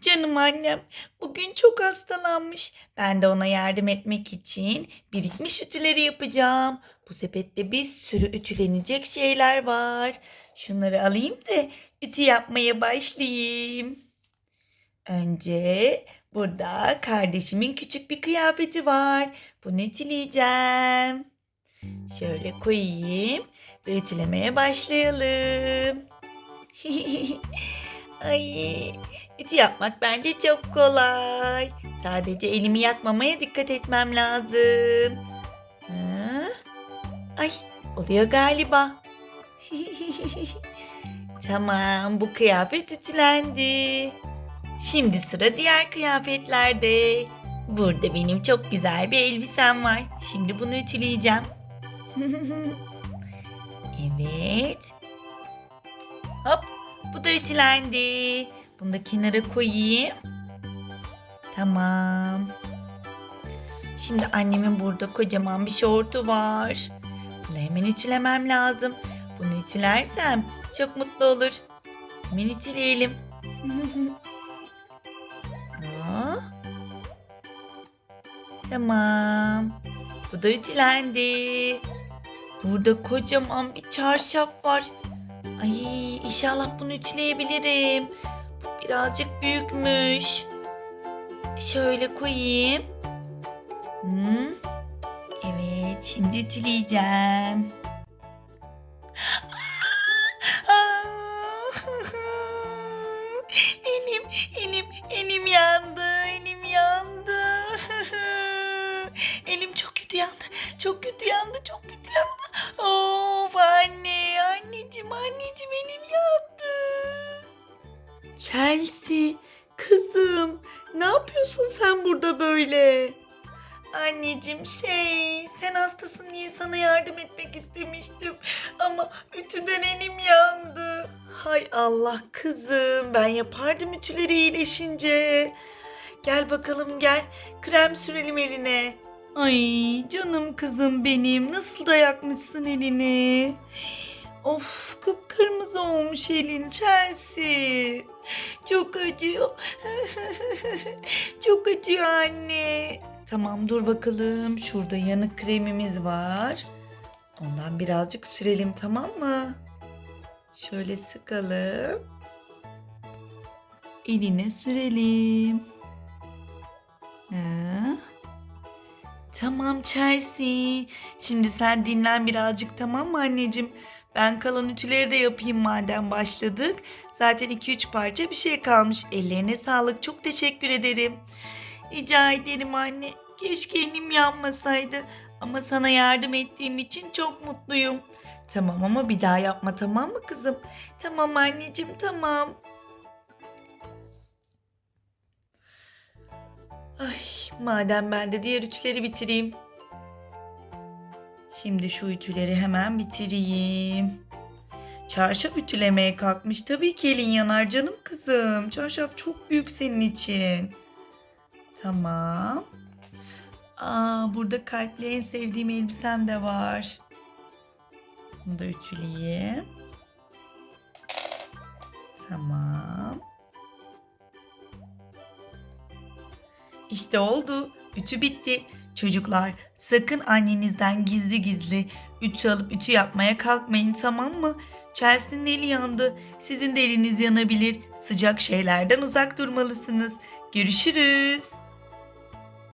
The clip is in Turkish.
Canım annem bugün çok hastalanmış. Ben de ona yardım etmek için birikmiş ütüleri yapacağım. Bu sepette bir sürü ütülenecek şeyler var. Şunları alayım da ütü yapmaya başlayayım. Önce burada kardeşimin küçük bir kıyafeti var. Bunu ütüleyeceğim. Şöyle koyayım ve ütülemeye başlayalım. Ay, ütü yapmak bence çok kolay. Sadece elimi yakmamaya dikkat etmem lazım. Ha? Ay, oluyor galiba. tamam, bu kıyafet ütülendi. Şimdi sıra diğer kıyafetlerde. Burada benim çok güzel bir elbisem var. Şimdi bunu ütüleyeceğim. evet. Hop, bu da ütülendi. Bunu da kenara koyayım. Tamam. Şimdi annemin burada kocaman bir şortu var. Bunu hemen ütülemem lazım. Bunu ütülersem çok mutlu olur. Hemen ütüleyelim. Tamam. Bu da ütülendi. Burada kocaman bir çarşaf var. Ay inşallah bunu ütüleyebilirim. Birazcık büyükmüş. Şöyle koyayım. Hı? Evet şimdi ütüleyeceğim. elim, elim, elim yandı, elim yandı. elim çok kötü yandı, çok kötü yandı, çok Chelsea, kızım, ne yapıyorsun sen burada böyle? Anneciğim şey sen hastasın diye sana yardım etmek istemiştim ama ütüden elim yandı. Hay Allah kızım ben yapardım ütüleri iyileşince. Gel bakalım gel krem sürelim eline. Ay canım kızım benim nasıl da yakmışsın elini. Of kıpkırmızı olmuş elin Chelsea. Çok acıyor. Çok acıyor anne. Tamam dur bakalım. Şurada yanık kremimiz var. Ondan birazcık sürelim tamam mı? Şöyle sıkalım. Eline sürelim. Ha? Tamam Chelsea. Şimdi sen dinlen birazcık tamam mı anneciğim? Ben kalan ütüleri de yapayım madem başladık. Zaten 2-3 parça bir şey kalmış. Ellerine sağlık. Çok teşekkür ederim. Rica ederim anne. Keşke elim yanmasaydı. Ama sana yardım ettiğim için çok mutluyum. Tamam ama bir daha yapma tamam mı kızım? Tamam anneciğim tamam. Ay madem ben de diğer ütüleri bitireyim. Şimdi şu ütüleri hemen bitireyim. Çarşaf ütülemeye kalkmış. Tabii ki elin yanar canım kızım. Çarşaf çok büyük senin için. Tamam. Aa, burada kalpli en sevdiğim elbisem de var. Bunu da ütüleyeyim. Tamam. İşte oldu. Ütü bitti. Çocuklar sakın annenizden gizli gizli ütü alıp ütü yapmaya kalkmayın tamam mı? Chelsea'nin eli yandı. Sizin de eliniz yanabilir. Sıcak şeylerden uzak durmalısınız. Görüşürüz.